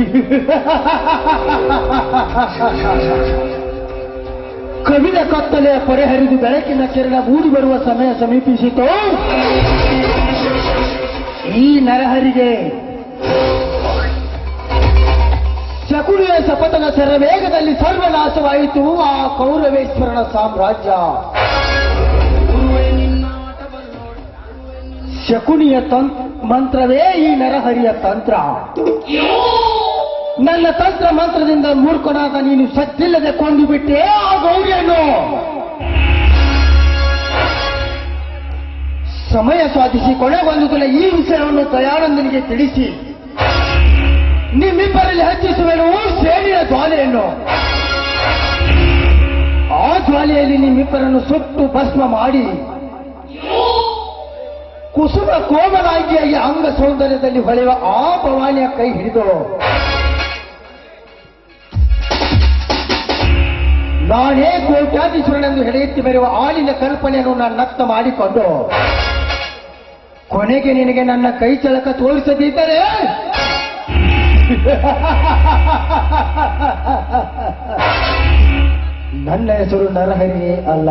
ಕವಿದ ಕತ್ತಲೆಯ ಪರಿಹರಿದು ಬೆಳಕಿನ ಕಿರಣ ಮೂಡಿ ಬರುವ ಸಮಯ ಸಮೀಪಿಸಿತು. ಈ ನರಹರಿಗೆ ಶಕುನಿಯ ಶಪಥನ ಸರವೇಗದಲ್ಲಿ ಸರ್ವನಾಶವಾಯಿತು ಆ ಕೌರವೇಶ್ವರನ ಸಾಮ್ರಾಜ್ಯ. ಶಕುನಿಯ ಮಂತ್ರವೇ ಈ ನರಹರಿಯ ತಂತ್ರ. ನನ್ನ ತಂತ್ರ ಮಂತ್ರದಿಂದ ಮೂರ್ಖನಾದ ನೀನು ಸತ್ತಿಲ್ಲದೆ ಕೊಂಡು ಬಿಟ್ಟೆ, ಆ ಗೌರಿಯನ್ನು. ಸಮಯ ಸಾಧಿಸಿ ಕೊನೆಗೊಂದು ಬಂದುಗಳ ಈ ವಿಷಯವನ್ನು ದಯಾನಂದನಿಗೆ ತಿಳಿಸಿ. ನಿಮ್ಮಿಬ್ಬರಲ್ಲಿ ಹೆಚ್ಚಿಸುವೆನು ಸೇನೆಯ ಜ್ವಾಲೆಯನ್ನು. ಆ ಜ್ವಾಲೆಯಲ್ಲಿ ನಿಮ್ಮಿಬ್ಬರನ್ನು ಸುಟ್ಟು ಭಸ್ಮ ಮಾಡಿ, ಕುಸುಮ ಕೋಮಲಾಗಿಯಾಗಿ ಅಂಗ ಸೌಂದರ್ಯದಲ್ಲಿ ಹೊಳೆಯುವ ಆ ಭವಾನಿಯ ಕೈ ಹಿಡಿದು ನಾನೇ ಕೋಟ್ಯಾಧೀಶ್ವರನೆಂದು ಹೆಡೆಯುತ್ತಿ ಬರುವ ಆಳಿನ ಕಲ್ಪನೆಯನ್ನು ನಾನು ನತ್ತ ಮಾಡಿಕೊಂಡು, ಕೊನೆಗೆ ನಿನಗೆ ನನ್ನ ಕೈ ಚಳಕ ತೋರಿಸದಿದ್ದರೆ? ನನ್ನ ಹೆಸರು ನರಹರಿ ಅಲ್ಲ.